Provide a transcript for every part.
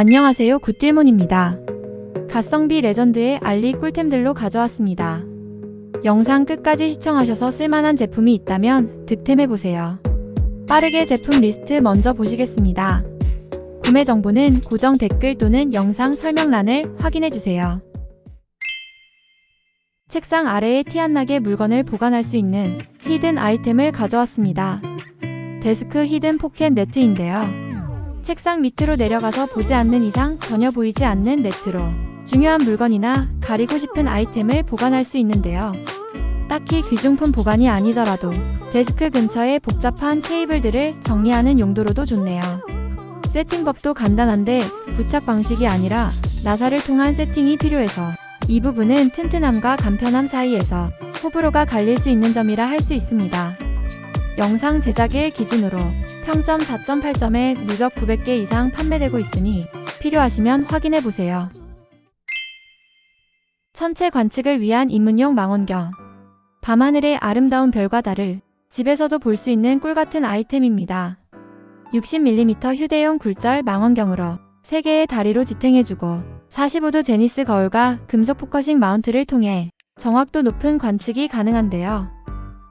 안녕하세요 굿딜몬입니다. 갓성비 레전드의 알리 꿀템들로 가져왔습니다. 영상 끝까지 시청하셔서 쓸만한 제품이 있다면 득템해보세요. 빠르게 제품 리스트 먼저 보시겠습니다. 구매 정보는 고정 댓글 또는 영상 설명란을 확인해주세요. 책상 아래에 티 안 나게 물건을 보관할 수 있는 히든 아이템을 가져왔습니다. 데스크 히든 포켓 네트인데요. 책상 밑으로 내려가서 보지 않는 이상 전혀 보이지 않는 네트로 중요한 물건이나 가리고 싶은 아이템을 보관할 수 있는데요. 딱히 귀중품 보관이 아니더라도 데스크 근처에 복잡한 케이블들을 정리하는 용도로도 좋네요. 세팅법도 간단한데 부착 방식이 아니라 나사를 통한 세팅이 필요해서 이 부분은 튼튼함과 간편함 사이에서 호불호가 갈릴 수 있는 점이라 할 수 있습니다. 영상 제작일 기준으로 평점 4.8점에 누적 900개 이상 판매되고 있으니 필요하시면 확인해 보세요. 천체 관측을 위한 입문용 망원경. 밤하늘의 아름다운 별과 달을 집에서도 볼 수 있는 꿀같은 아이템입니다. 60mm 휴대용 굴절 망원경으로 3개의 다리로 지탱해주고 45도 제니스 거울과 금속 포커싱 마운트를 통해 정확도 높은 관측이 가능한데요.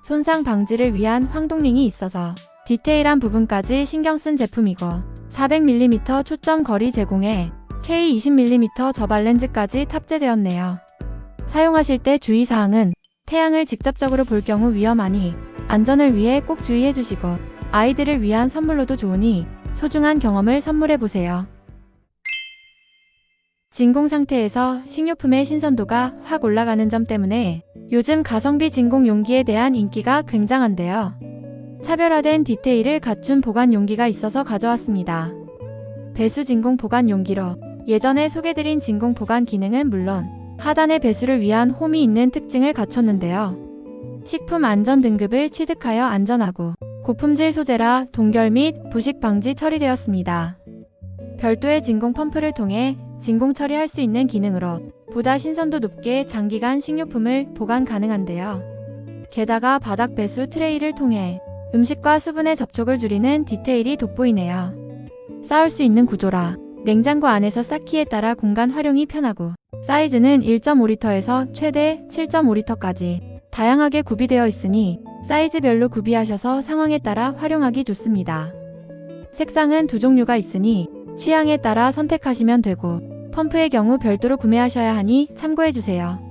손상 방지를 위한 황동링이 있어서 디테일한 부분까지 신경 쓴 제품이고 400mm 초점 거리 제공에 K20mm 저발 렌즈까지 탑재되었네요. 사용하실 때 주의사항은 태양을 직접적으로 볼 경우 위험하니 안전을 위해 꼭 주의해 주시고 아이들을 위한 선물로도 좋으니 소중한 경험을 선물해 보세요. 진공 상태에서 식료품의 신선도가 확 올라가는 점 때문에 요즘 가성비 진공 용기에 대한 인기가 굉장한데요. 차별화된 디테일을 갖춘 보관 용기가 있어서 가져왔습니다. 배수 진공 보관 용기로 예전에 소개드린 진공 보관 기능은 물론 하단의 배수를 위한 홈이 있는 특징을 갖췄는데요. 식품 안전 등급을 취득하여 안전하고 고품질 소재라 동결 및 부식 방지 처리되었습니다. 별도의 진공 펌프를 통해 진공 처리할 수 있는 기능으로 보다 신선도 높게 장기간 식료품을 보관 가능한데요. 게다가 바닥 배수 트레이를 통해 음식과 수분의 접촉을 줄이는 디테일이 돋보이네요. 쌓을 수 있는 구조라 냉장고 안에서 쌓기에 따라 공간 활용이 편하고 사이즈는 1.5리터에서 최대 7.5리터까지 다양하게 구비되어 있으니 사이즈별로 구비하셔서 상황에 따라 활용하기 좋습니다. 색상은 두 종류가 있으니 취향에 따라 선택하시면 되고 펌프의 경우 별도로 구매하셔야 하니 참고해주세요.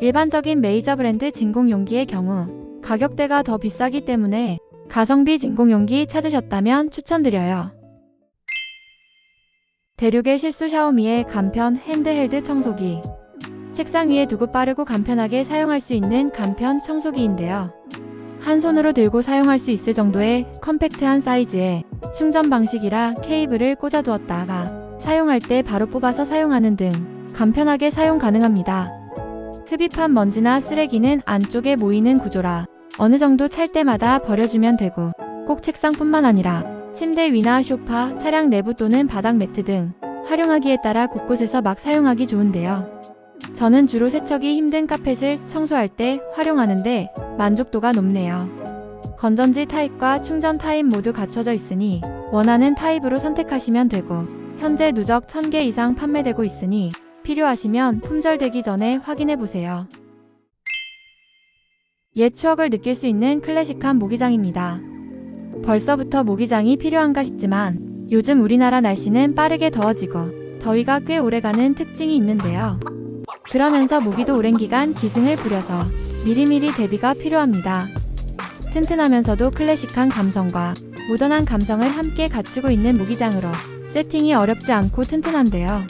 일반적인 메이저 브랜드 진공 용기의 경우 가격대가 더 비싸기 때문에 가성비 진공 용기 찾으셨다면 추천드려요. 대륙의 실수 샤오미의 간편 핸드헬드 청소기 책상 위에 두고 빠르고 간편하게 사용할 수 있는 간편 청소기인데요. 한 손으로 들고 사용할 수 있을 정도의 컴팩트한 사이즈에 충전 방식이라 케이블을 꽂아두었다가 사용할 때 바로 뽑아서 사용하는 등 간편하게 사용 가능합니다. 흡입한 먼지나 쓰레기는 안쪽에 모이는 구조라 어느 정도 찰 때마다 버려주면 되고 꼭 책상뿐만 아니라 침대 위나 소파, 차량 내부 또는 바닥 매트 등 활용하기에 따라 곳곳에서 막 사용하기 좋은데요. 저는 주로 세척이 힘든 카펫을 청소할 때 활용하는데 만족도가 높네요. 건전지 타입과 충전 타입 모두 갖춰져 있으니 원하는 타입으로 선택하시면 되고 현재 누적 1000개 이상 판매되고 있으니 필요하시면 품절되기 전에 확인해 보세요. 옛 추억을 느낄 수 있는 클래식한 모기장입니다. 벌써부터 모기장이 필요한가 싶지만 요즘 우리나라 날씨는 빠르게 더워지고 더위가 꽤 오래가는 특징이 있는데요. 그러면서 모기도 오랜 기간 기승을 부려서 미리미리 대비가 필요합니다. 튼튼하면서도 클래식한 감성과 모던한 감성을 함께 갖추고 있는 모기장으로 세팅이 어렵지 않고 튼튼한데요.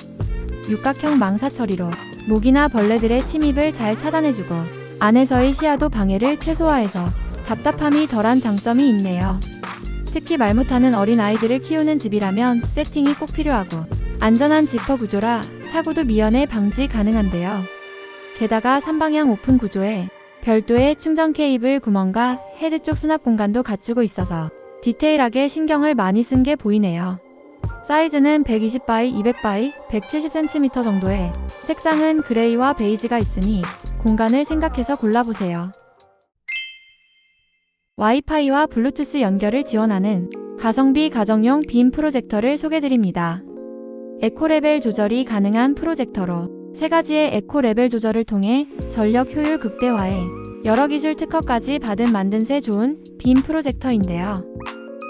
육각형 망사 처리로 모기나 벌레들의 침입을 잘 차단해주고 안에서의 시야도 방해를 최소화해서 답답함이 덜한 장점이 있네요. 특히 말 못하는 어린 아이들을 키우는 집이라면 세팅이 꼭 필요하고 안전한 지퍼 구조라 사고도 미연에 방지 가능한데요. 게다가 3방향 오픈 구조에 별도의 충전 케이블 구멍과 헤드 쪽 수납 공간도 갖추고 있어서 디테일하게 신경을 많이 쓴 게 보이네요. 사이즈는 120바이 200바이 170cm 정도에 색상은 그레이와 베이지가 있으니 공간을 생각해서 골라보세요. 와이파이와 블루투스 연결을 지원하는 가성비 가정용 빔 프로젝터를 소개드립니다. 에코 레벨 조절이 가능한 프로젝터로 세 가지의 에코 레벨 조절을 통해 전력 효율 극대화에 여러 기술 특허까지 받은 만듦새 좋은 빔 프로젝터인데요.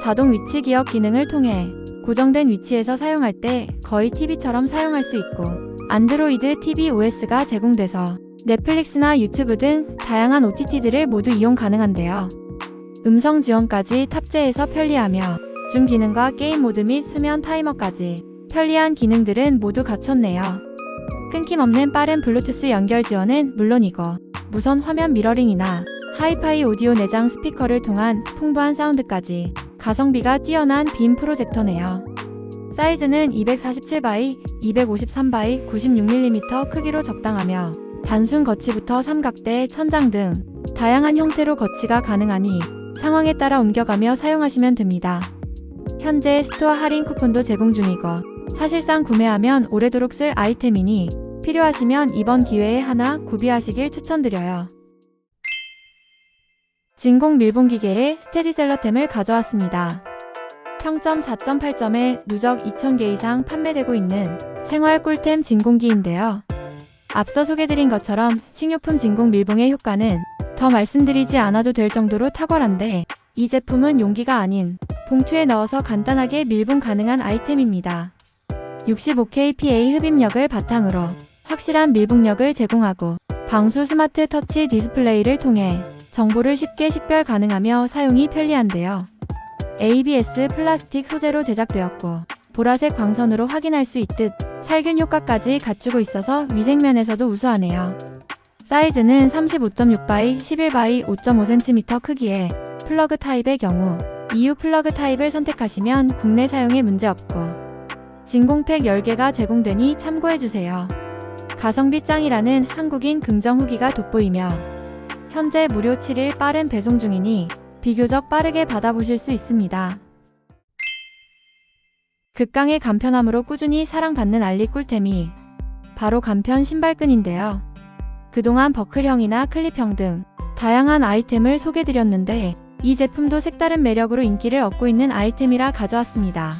자동 위치 기억 기능을 통해 고정된 위치에서 사용할 때 거의 TV처럼 사용할 수 있고 안드로이드 TV OS가 제공돼서 넷플릭스나 유튜브 등 다양한 OTT들을 모두 이용 가능한데요. 음성 지원까지 탑재해서 편리하며 줌 기능과 게임 모드 및 수면 타이머까지 편리한 기능들은 모두 갖췄네요. 끊김없는 빠른 블루투스 연결 지원은 물론이고 무선 화면 미러링이나 하이파이 오디오 내장 스피커를 통한 풍부한 사운드까지 가성비가 뛰어난 빔 프로젝터네요. 사이즈는 247바이, 253바이, 96mm 크기로 적당하며 단순 거치부터 삼각대, 천장 등 다양한 형태로 거치가 가능하니 상황에 따라 옮겨가며 사용하시면 됩니다. 현재 스토어 할인 쿠폰도 제공 중이고 사실상 구매하면 오래도록 쓸 아이템이니 필요하시면 이번 기회에 하나 구비하시길 추천드려요. 진공 밀봉기계에 스테디셀러템을 가져왔습니다. 평점 4.8점에 누적 2,000개 이상 판매되고 있는 생활 꿀템 진공기인데요. 앞서 소개드린 것처럼 식료품 진공 밀봉의 효과는 더 말씀드리지 않아도 될 정도로 탁월한데 이 제품은 용기가 아닌 봉투에 넣어서 간단하게 밀봉 가능한 아이템입니다. 65K PA 흡입력을 바탕으로 확실한 밀봉력을 제공하고 방수 스마트 터치 디스플레이를 통해 정보를 쉽게 식별 가능하며 사용이 편리한데요. ABS 플라스틱 소재로 제작되었고 보라색 광선으로 확인할 수 있듯 살균 효과까지 갖추고 있어서 위생면에서도 우수하네요. 사이즈는 35.6바이 11바이 5.5cm 크기에 플러그 타입의 경우 EU 플러그 타입을 선택하시면 국내 사용에 문제없고 진공팩 10개가 제공되니 참고해주세요. 가성비 짱이라는 한국인 긍정 후기가 돋보이며 현재 무료 7일 빠른 배송 중이니 비교적 빠르게 받아보실 수 있습니다. 극강의 간편함으로 꾸준히 사랑받는 알리 꿀템이 바로 간편 신발끈인데요. 그동안 버클형이나 클립형 등 다양한 아이템을 소개드렸는데 이 제품도 색다른 매력으로 인기를 얻고 있는 아이템이라 가져왔습니다.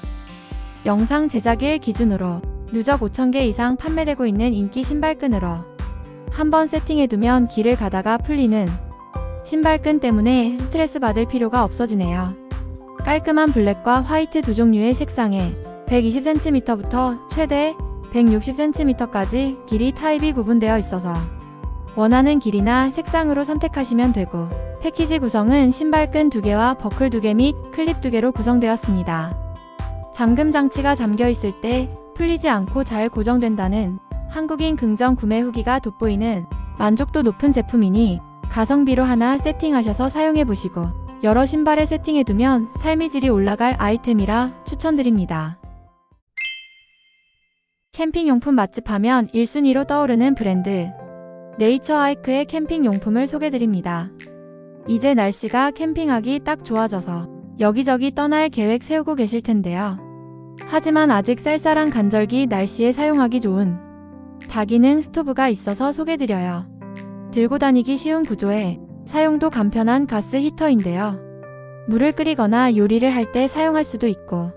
영상 제작일 기준으로 누적 5,000개 이상 판매되고 있는 인기 신발끈으로 한번 세팅해두면 길을 가다가 풀리는 신발끈 때문에 스트레스 받을 필요가 없어지네요. 깔끔한 블랙과 화이트 두 종류의 색상에 120cm부터 최대 160cm까지 길이 타입이 구분되어 있어서 원하는 길이나 색상으로 선택하시면 되고 패키지 구성은 신발끈 2개와 버클 2개 및 클립 2개로 구성되었습니다. 잠금 장치가 잠겨 있을 때 풀리지 않고 잘 고정된다는 한국인 긍정 구매 후기가 돋보이는 만족도 높은 제품이니 가성비로 하나 세팅하셔서 사용해 보시고 여러 신발에 세팅해 두면 삶의 질이 올라갈 아이템이라 추천드립니다. 캠핑 용품 맛집 하면 1순위로 떠오르는 브랜드 네이처 하이크의 캠핑 용품을 소개드립니다. 이제 날씨가 캠핑하기 딱 좋아져서 여기저기 떠날 계획 세우고 계실 텐데요. 하지만 아직 쌀쌀한 간절기 날씨에 사용하기 좋은 다기능 스토브가 있어서 소개드려요. 들고 다니기 쉬운 구조에 사용도 간편한 가스 히터인데요. 물을 끓이거나 요리를 할 때 사용할 수도 있고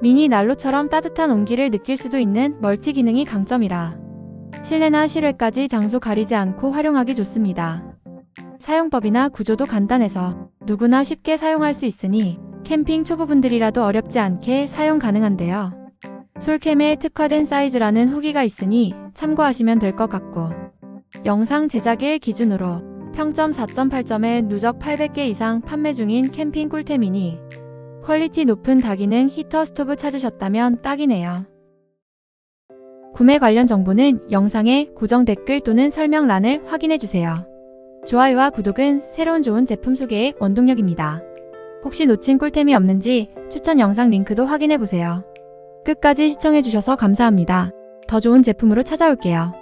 미니 난로처럼 따뜻한 온기를 느낄 수도 있는 멀티 기능이 강점이라 실내나 실외까지 장소 가리지 않고 활용하기 좋습니다. 사용법이나 구조도 간단해서 누구나 쉽게 사용할 수 있으니 캠핑 초보분들이라도 어렵지 않게 사용 가능한데요. 솔캠에 특화된 사이즈라는 후기가 있으니 참고하시면 될 것 같고 영상 제작일 기준으로 평점 4.8점에 누적 800개 이상 판매 중인 캠핑 꿀템이니 퀄리티 높은 다기능 히터 스토브 찾으셨다면 딱이네요. 구매 관련 정보는 영상의 고정 댓글 또는 설명란을 확인해주세요. 좋아요와 구독은 새로운 좋은 제품 소개의 원동력입니다. 혹시 놓친 꿀템이 없는지 추천 영상 링크도 확인해보세요. 끝까지 시청해주셔서 감사합니다. 더 좋은 제품으로 찾아올게요.